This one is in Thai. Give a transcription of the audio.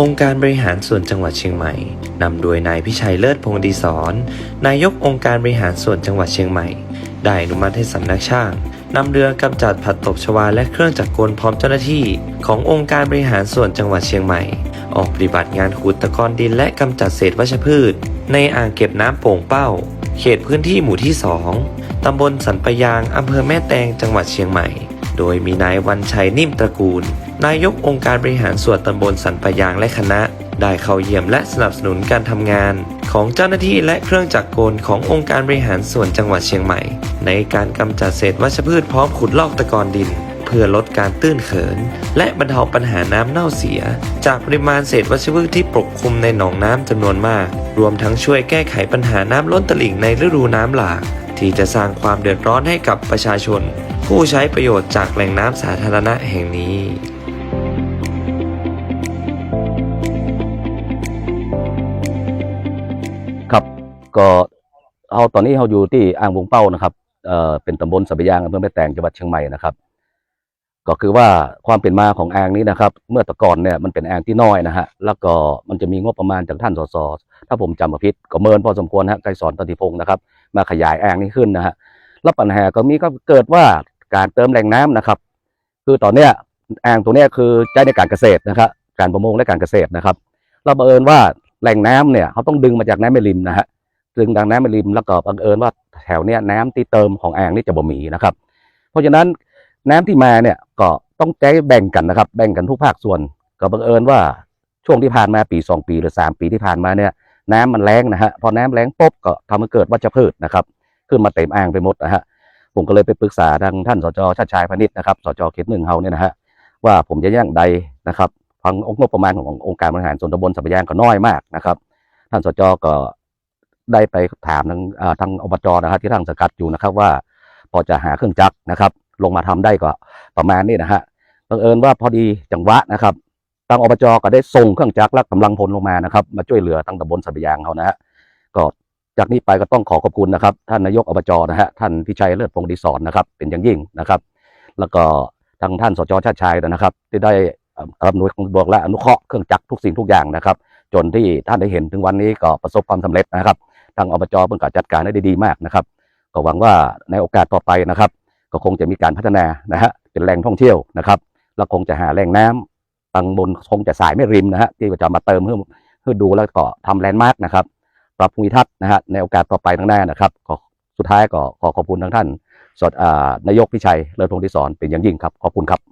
องค์การบริหารส่วนจังหวัดเชียงใหม่นำโดยนายพิชัยเลิศพงศ์ดีศรนนายกองค์การบริหารส่วนจังหวัดเชียงใหม่ ได้อนุมัติให้สำนักช่างนำเรือกำจัดผักตบชวาและเครื่องจักรกลพร้อมเจ้าหน้าที่ ขององค์การบริหารส่วนจังหวัดเชียงใหม่ ออกปฏิบัติงานขุดตะกอนดินและกำจัดเศษวัชพืช ในอ่างเก็บน้ำโป่งเป้า เขตพื้นที่หมู่ที่ 2 ตำบลสันปะยางอำเภอแม่แตงจังหวัดเชียงใหม่ โดยมีนายวันชัยนิ่มตระกูล นายกองค์การบริหารส่วนตำบลสันปะยางและคณะ ได้เข้าเยี่ยมและสนับสนุนการทำงาน ของเจ้าหน้าที่และเครื่องจักรกลขององค์การบริหารส่วนจังหวัดเชียงใหม่ ในการกำจัดเศษวัชพืชพร้อมขุดลอกตะกอนดิน เพื่อลดการตื้นเขิน และบรรเทาปัญหาน้ำเน่าเสีย จากปริมาณเศษวัชพืชที่ปกคลุมในหนองน้ำจำนวนมาก รวมทั้งช่วยแก้ไขปัญหาน้ำล้นตลิ่งในฤดูน้ำหลากที่จะสร้างความเดือดร้อนให้กับประชาชน ผู้ใช้ประโยชน์จากแหล่งน้ำสาธารณะแห่งนี้ ก็เอาตอนนี้เราอยู่ที่อ่างวงเป้านะครับเอ่อเป็นตำบลสับยางอำเภอแม่แตงจังหวัดเชียงใหม่นะครับ ก็คือว่าความเป็นมาของอ่างนี้นะครับ เมื่อแต่ก่อนเนี่ยมันเป็นอ่างที่น้อยนะฮะแล้วก็มันจะมีงบประมาณจากท่านสสถ้าผมจำม่ผิดก็เมินพอสมควรฮะไกรสอนตันติพงศ์นะครับ มาขยายอ่างนี้ขึ้นนะฮะแล้วปัญหาก็มีก็เกิดว่าการเติมแหล่งน้ำนะครับ คือตอนเนี้ยอ่างตัวเนี้ยคือใช้ในการเกษตรนะครับ การประมงและการเกษตรนะครับเราบังเอิญว่าแหล่งน้ำเนี่ยเขาต้องดึงมาจากน้ำแม่ริมนะฮะ ดึงดังน้ำม่ริมแล้วก็บังเอิญว่าแถวเนี้ยน้ำที่เติมของแอ่งนี่จะบ่มีนะครับ เพราะฉะนั้นน้ำที่มาเนี่ยก็ต้องใช้แบ่งกันนะครับ แบ่งกันทุกภาคส่วน ก็บังเอิญว่าช่วงที่ผ่านมาปีสองปีหรือสามปีที่ผ่านมาเนี่ยน้ำมันแรงนะฮะพอน้ำแรงปุ๊บก็ทำให้เกิดวัชพืชนะครับ ขึ้นมาเต็มอ่างไปหมดนะฮะผมก็เลยไปปรึกษาทางท่านสจชาติชายพนิชนะครับสจเขตหนึ่งเฮาเนี่ยนะฮะว่าผมจะย่างใดนะครับฟังงบประมาณขององค์การบริหารส่วนตำบลสัปยางก็น้อยมากนะครับ ท่านสจก็ ได้ไปถามทางอ่าทางอบจนะครับที่ทางสกัดอยู่นะครับว่า พอจะหาเครื่องจักรนะครับ ลงมาทำได้ก็ประมาณนี้นะฮะบังเอิญว่าพอดีจังหวะนะครับทางอบจก็ได้ส่งเครื่องจักรและกำลังพลลงมานะครับ มาช่วยเหลือทางตำบลสัปยางเขานะฮะก็จากนี้ไปก็ต้องขอขอบคุณนะครับท่านนายกอบจนะฮะท่านพิชัยเลิศพงศ์ดีศรนนะครับ เป็นอย่างยิ่งนะครับ แล้วก็ทางท่านสจชาติชายนะครับที่ได้เอ่ออำนวยความสะดวกและอนุเคราะห์เครื่องจักรทุกสิ่งทุกอย่างนะครับ จนที่ท่านได้เห็นถึงวันนี้ก็ประสบความสำเร็จนะครับ ทางอบจเพิ่งก็จัดการได้ดีมากนะครับ ก็หวังว่าในโอกาสต่อไปนะครับ ก็คงจะมีการพัฒนานะฮะเป็นแหล่งท่องเที่ยวนะครับแล้วคงจะหาแหล่งน้ำตังบนคงจะสายไม่ริมนะฮะที่จะมาเติมเพื่อเพื่อดูแล้วก็ทำแลนด์มาร์กนะครับ ปรับภูมิทัศน์นะฮะในโอกาสต่อไปข้างหน้านะครับขอสุดท้ายก็ขอขอบคุณทางท่านสดอ่านายกพิชัยเลิศพงศ์ดิศรเป็นอย่างยิ่งครับขอบคุณครับ